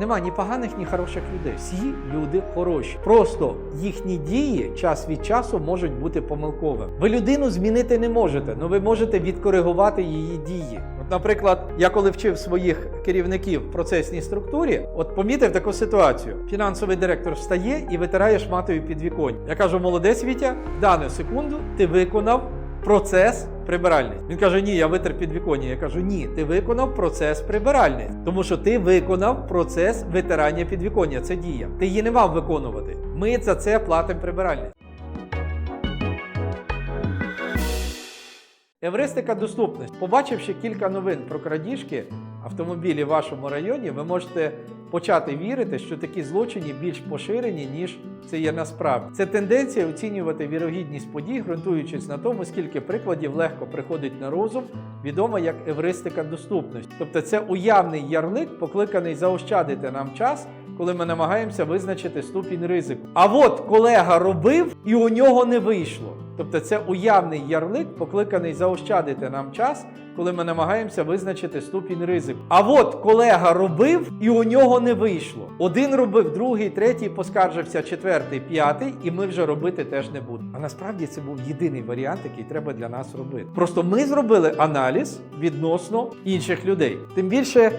Нема ні поганих, ні хороших людей. Всі люди хороші. Просто їхні дії час від часу можуть бути помилковими. Ви людину змінити не можете, але ви можете відкоригувати її дії. От, наприклад, я коли вчив своїх керівників в процесній структурі, от помітив таку ситуацію: фінансовий директор встає і витирає шматою підвіконь. Я кажу, молодець Вітя, в дану секунду ти виконав процес прибиральниць. Він каже: Ні, я витер підвіконня. Я кажу, ні, ти виконав процес прибиральниць, тому що ти виконав процес витирання підвіконня. Це дія. Ти її не мав виконувати. Ми за це платимо прибиральниць. Евристика доступність. Побачивши кілька новин про крадіжки автомобілів в вашому районі, ви можете почати вірити, що такі злочини більш поширені, ніж це є насправді. Це тенденція оцінювати вірогідність подій, ґрунтуючись на тому, скільки прикладів легко приходить на розум, відома як евристика доступності. Тобто це уявний ярлик, покликаний заощадити нам час. Коли ми намагаємося визначити ступінь ризику. А от колега робив і у нього не вийшло. Тобто це уявний ярлик, покликаний заощадити нам час, коли ми намагаємося визначити ступінь ризику. А от колега робив і у нього не вийшло. Один робив, другий, третій поскаржився, четвертий, п'ятий, і ми вже робити теж не будемо. А насправді це був єдиний варіант, який треба для нас робити. Просто ми зробили аналіз відносно інших людей. Тим більше,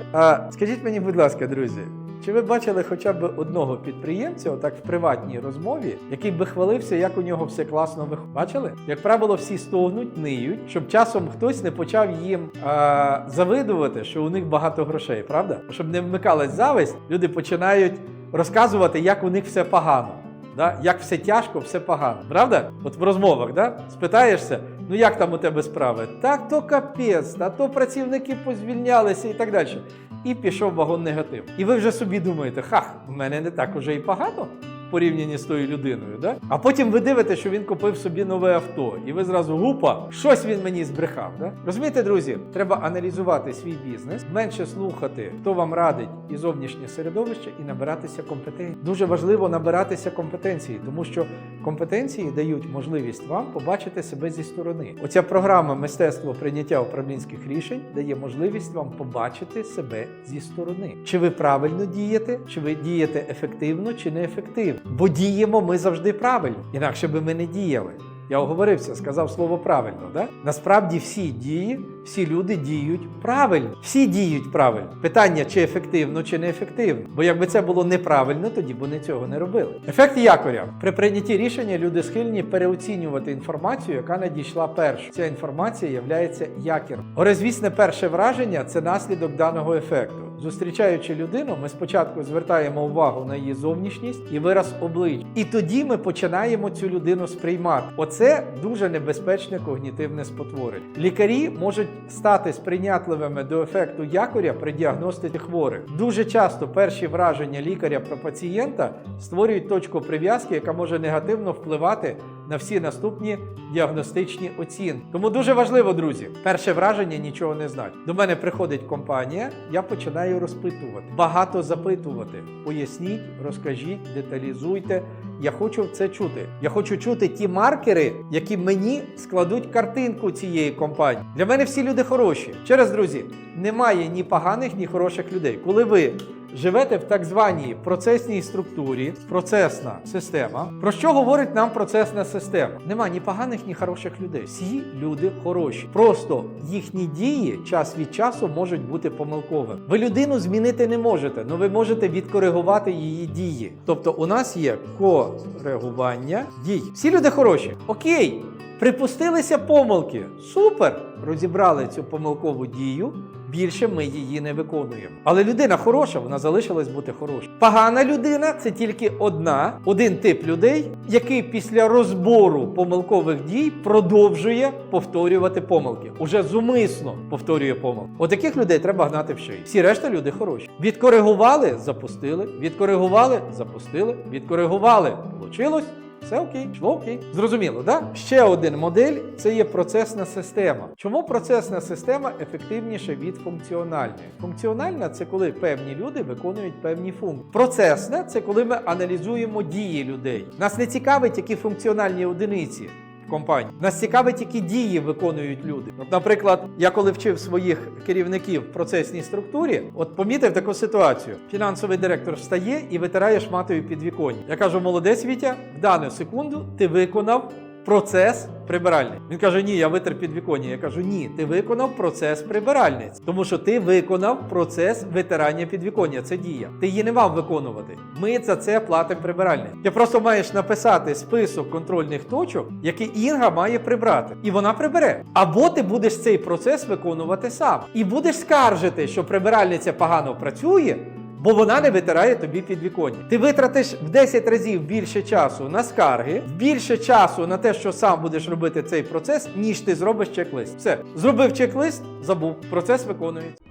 скажіть мені, будь ласка, друзі. Чи ви бачили хоча б одного підприємця, отак в приватній розмові, який би хвалився, як у нього все класно виходить? Бачили? Як правило, всі стогнуть, ниють, щоб часом хтось не почав їм а, завидувати, що у них багато грошей, правда? Щоб не вмикалась зависть, люди починають розказувати, як у них все погано. Да? Як все тяжко, все погано. Правда? От в розмовах, да? спитаєшся, ну як там у тебе справи? Так то капець, а то працівники позвільнялися і так далі. І пішов вагон негатив. І ви вже собі думаєте, ха, у мене не так уже і погано. в Порівнянні з тою людиною, да? а потім ви дивитеся, що він купив собі нове авто, і ви зразу гупа, щось він мені збрехав. Да? Розумієте, друзі, треба аналізувати свій бізнес, менше слухати, хто вам радить і зовнішнє середовище, і набиратися компетенції. Дуже важливо набиратися компетенції, тому що компетенції дають можливість вам побачити себе зі сторони. Оця програма мистецтво прийняття управлінських рішень дає можливість вам побачити себе зі сторони. Чи ви правильно дієте, чи ви дієте ефективно, чи неефективно. Бо діємо ми завжди правильно, інакше би ми не діяли. Я оговорився, сказав слово правильно. Да? Насправді всі дії, всі люди діють правильно. Всі діють правильно. Питання, чи ефективно, чи неефективно. Бо якби це було неправильно, тоді б вони цього не робили. Ефект якоря. При прийнятті рішення люди схильні переоцінювати інформацію, яка надійшла першою. Ця інформація є якіром. Горезвісне перше враження це наслідок даного ефекту. Зустрічаючи людину, ми спочатку звертаємо увагу на її зовнішність і вираз обличчя. І тоді ми починаємо цю людину сприймати. Оце дуже небезпечне когнітивне спотворення. Лікарі можуть стати сприйнятливими до ефекту якоря при діагностиці хворих. Дуже часто перші враження лікаря про пацієнта створюють точку прив'язки, яка може негативно впливати на всі наступні діагностичні оцінки. Тому дуже важливо, друзі, перше враження нічого не значить. До мене приходить компанія, я починаю розпитувати, багато запитувати. Поясніть, розкажіть, деталізуйте. Я хочу це чути. Я хочу чути ті маркери, які мені складуть картинку цієї компанії. Для мене всі люди хороші. Через друзі, немає ні поганих, ні хороших людей. Коли ви живете в так званій процесній структурі, процесна система. Про що говорить нам процесна система? Нема ні поганих, ні хороших людей. Всі люди хороші. Просто їхні дії час від часу можуть бути помилковими. Ви людину змінити не можете, але ви можете відкоригувати її дії. Тобто, у нас є коригування дій. Всі люди хороші. Окей. Припустилися помилки. Супер! Розібрали цю помилкову дію. Більше ми її не виконуємо. Але людина хороша, вона залишилась бути хорошою. Погана людина це тільки одна, один тип людей, який після розбору помилкових дій продовжує повторювати помилки. Уже зумисно повторює помилки. От людей треба гнати в шиї. Всі решта люди хороші. Відкоригували, запустили, відкоригували, запустили, відкоригували. Получилось. Все окей, йшло окей. Зрозуміло, да? Ще один модель це є процесна система. Чому процесна система ефективніша від функціональної? Функціональна це коли певні люди виконують певні функції. Процесна це коли ми аналізуємо дії людей. Нас не цікавить, які функціональні одиниці. Компанії. Нас цікавить, які дії виконують люди. От, наприклад, я коли вчив своїх керівників в процесній структурі, от помітив таку ситуацію: фінансовий директор встає і витирає шматою підвіконня. Я кажу, молодець Вітя, в дану секунду ти виконав. Процес прибиральний. Він каже: Ні, я витер підвіконня. Я кажу, ні, ти виконав процес прибиральниць, тому що ти виконав процес витирання підвіконня. Це дія. Ти її не мав виконувати. Ми за це платимо прибиральник. Ти просто маєш написати список контрольних точок, які Інга має прибрати, і вона прибере. Або ти будеш цей процес виконувати сам і будеш скаржити, що прибиральниця погано працює. Бо вона не витирає тобі підвіконня. Ти витратиш в 10 разів більше часу на скарги, більше часу на те, що сам будеш робити цей процес, ніж ти зробиш чек-лист. Все, зробив чек-лист, забув, процес виконується.